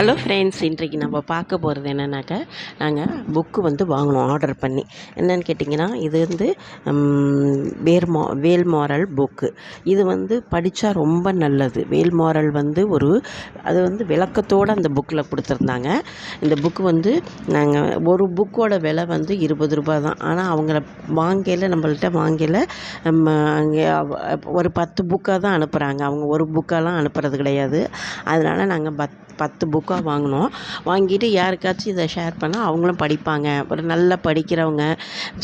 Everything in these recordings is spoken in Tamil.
ஹலோ ஃப்ரெண்ட்ஸ் இன்றைக்கு நம்ம பார்க்க போகிறது என்னென்னாக்கா நாங்கள் புக்கு வந்து வாங்கினோம் ஆர்டர் பண்ணி. என்னென்னு கேட்டிங்கன்னா இது வந்து வேர்மோ வேல்மோரல் புக்கு இது வந்து படித்தா ரொம்ப நல்லது. வேல்மோரல் வந்து ஒரு அது வந்து விளக்கத்தோடு அந்த புக்கில் கொடுத்துருந்தாங்க. இந்த புக்கு வந்து நாங்கள் ஒரு புக்கோட விலை வந்து இருபது ரூபா தான். ஆனால் அவங்கள வாங்கல நம்மள்கிட்ட வாங்கல நம்ம அங்கே ஒரு பத்து புக்காக தான் அனுப்புகிறாங்க அவங்க ஒரு புக்காலாம் அனுப்புகிறது கிடையாது. அதனால் நாங்கள் பத் பத்து புக் புக்காக வாங்கினோம். வாங்கிட்டு யாருக்காச்சும் இதை ஷேர் பண்ணால் அவங்களும் படிப்பாங்க. ஒரு நல்லா படிக்கிறவங்க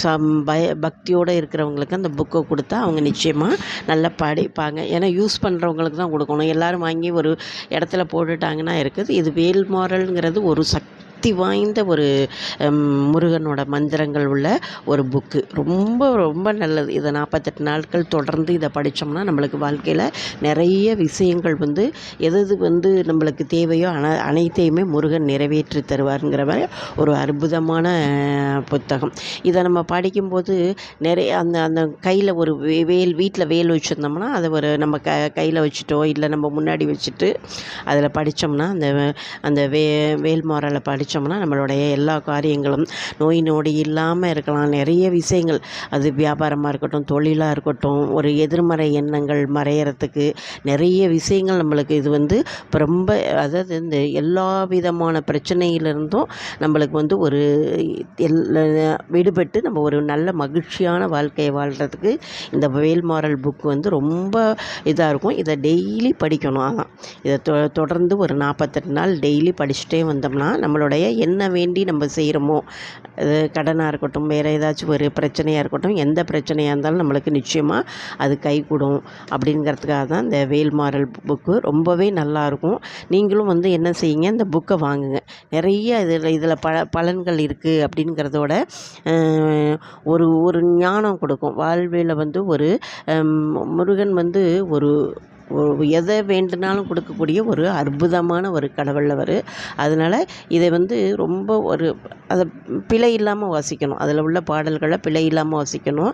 சம் பய பக்தியோடு இருக்கிறவங்களுக்கு அந்த புக்கை கொடுத்தா அவங்க நிச்சயமாக நல்லா படிப்பாங்க. ஏன்னா யூஸ் பண்ணுறவங்களுக்கு தான் கொடுக்கணும். எல்லோரும் வாங்கி ஒரு இடத்துல போட்டுட்டாங்கன்னா இருக்குது. இது வேல்மாரல்ங்கிறது ஒரு சக் சக்தி வாய்ந்த ஒரு முருகனோட மந்திரங்கள் உள்ள ஒரு புக்கு ரொம்ப ரொம்ப நல்லது. இதை நாற்பத்தெட்டு நாட்கள் தொடர்ந்து இதை படித்தோம்னா நம்மளுக்கு வாழ்க்கையில் நிறைய விஷயங்கள் வந்து எது எது வந்து நம்மளுக்கு தேவையோ அன அனைத்தையுமே முருகன் நிறைவேற்றி தருவாருங்கிற மாதிரி ஒரு அற்புதமான புத்தகம். இதை நம்ம படிக்கும்போது நிறைய அந்த அந்த கையில் ஒரு வேல் வீட்டில் வேல் வச்சுருந்தோம்னா அதை ஒரு நம்ம க கையில் வச்சுட்டோ இல்லை நம்ம முன்னாடி வச்சுட்டு அதில் படித்தோம்னா அந்த அந்த வே வேல்மாரலை படி படித்தோம்னா நம்மளுடைய எல்லா காரியங்களும் நோய் நொடி இல்லாமல் இருக்கலாம். நிறைய விஷயங்கள். அது வியாபாரமாக இருக்கட்டும் தொழிலாக இருக்கட்டும் ஒரு எதிர்மறை எண்ணங்கள் மறையறதுக்கு நிறைய விஷயங்கள் நம்மளுக்கு இது வந்து ரொம்ப அதாவது இந்த எல்லா விதமான பிரச்சனையிலிருந்தும் நம்மளுக்கு வந்து ஒரு எல் விடுபட்டு நம்ம ஒரு நல்ல மகிழ்ச்சியான வாழ்க்கையை வாழ்கிறதுக்கு இந்த வேல்மாரல் புக் வந்து ரொம்ப இதாக இருக்கும். இதை டெய்லி படிக்கணும். ஆனால் இதை தொ தொடர்ந்து ஒரு நாற்பத்தெட்டு நாள் டெய்லி படிச்சுட்டே வந்தோம்னா நம்மளோட நம்மளுடைய என்ன வேண்டி நம்ம செய்கிறோமோ அது கடனாக இருக்கட்டும் வேறு ஏதாச்சும் ஒரு பிரச்சனையாக இருக்கட்டும் எந்த பிரச்சனையாக இருந்தாலும் நம்மளுக்கு நிச்சயமாக அது கைகூடும். அப்படிங்கிறதுக்காக தான் இந்த வேல்மாறல் புக்கு ரொம்பவே நல்லாயிருக்கும் நீங்களும் வந்து என்ன செய்யுங்க இந்த புக்கை வாங்குங்க. நிறைய இதில் இதில் ப பலன்கள் இருக்குது அப்படிங்கிறதோட ஒரு ஒரு ஞானம் கொடுக்கும். வாழ்வில் வந்து ஒரு முருகன் வந்து ஒரு எதை வேண்டுனாலும் கொடுக்கக்கூடிய ஒரு அற்புதமான ஒரு கடவுள் அவர். அதனால் இதை வந்து ரொம்ப ஒரு அதை பிழை இல்லாமல் வாசிக்கணும். அதில் உள்ள பாடல்களை பிழை இல்லாமல் வாசிக்கணும்.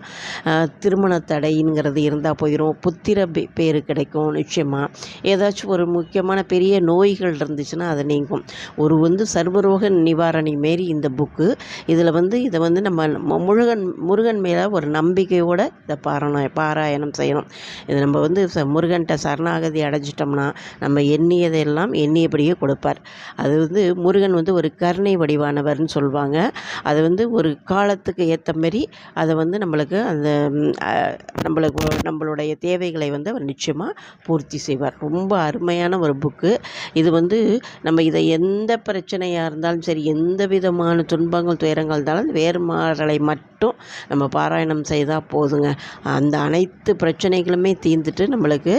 திருமண தடைங்கிறது இருந்தால் போயிடும் புத்திர பேர் கிடைக்கும் நிச்சயமாக ஏதாச்சும் ஒரு முக்கியமான பெரிய நோய்கள் இருந்துச்சுன்னா அதை நீங்கும். ஒரு வந்து சர்வரோக நிவாரணி மாரி இந்த புக்கு. இதில் வந்து இதை வந்து நம்ம முருகன் முருகன் மேலே ஒரு நம்பிக்கையோடு இதை பாராயணம் பாராயணம் செய்யணும். இதை நம்ம வந்து முருகன்கிட்ட சரணாகதி அடைஞ்சிட்டோம்னா நம்ம எண்ணியதெல்லாம் எண்ணியபடியே கொடுப்பார். அது வந்து முருகன் வந்து ஒரு கருணை வடிவானவர்னு சொல்லுவாங்க அது வந்து ஒரு காலத்துக்கு ஏற்ற மாரி அதை வந்து நம்மளுக்கு அந்த நம்மளுக்கு நம்மளுடைய தேவைகளை வந்து அவர் நிச்சயமாக பூர்த்தி செய்வார். ரொம்ப அருமையான ஒரு புக்கு. இது வந்து நம்ம இதை எந்த பிரச்சனையாக இருந்தாலும் சரி எந்த விதமான துன்பங்கள் துயரங்கள் இருந்தாலும் வேறு மாறலை. வேறுமாறலை மட்டும் நம்ம பாராயணம் செய்தால் போதுங்க. அந்த அனைத்து பிரச்சனைகளுமே தீர்ந்துட்டு நம்மளுக்கு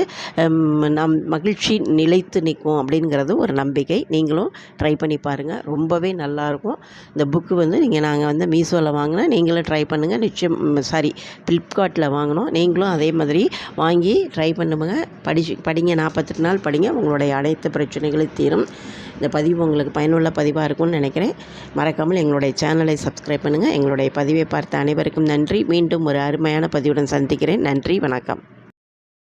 நம் மகிழ்ச்சி நிலைத்து நிற்கும் அப்படிங்கிறது ஒரு நம்பிக்கை. நீங்களும் ட்ரை பண்ணி பாருங்கள் ரொம்பவே நல்லாயிருக்கும் இந்த புக்கு வந்து நீங்கள் நாங்கள் வந்து மீஷோவில் வாங்கினா நீங்களும் ட்ரை பண்ணுங்கள் நிச்சயம் சாரி ஃப்ளிப்கார்ட்டில் வாங்கினோம். நீங்களும் அதே மாதிரி வாங்கி ட்ரை பண்ணுங்க. படிச்சு படிங்க. நாற்பத்தெட்டு நாள் படிங்க. உங்களுடைய அனைத்து பிரச்சனைகளும் தீரும். இந்த பதிவு உங்களுக்கு பயனுள்ள பதிவாக இருக்கும்னு நினைக்கிறேன். மறக்காமல் எங்களுடைய சேனலை சப்ஸ்கிரைப் பண்ணுங்கள் எங்களுடைய பதிவை பார்த்த அனைவருக்கும் நன்றி. மீண்டும் ஒரு அருமையான பதிவுடன் சந்திக்கிறேன். நன்றி. வணக்கம்.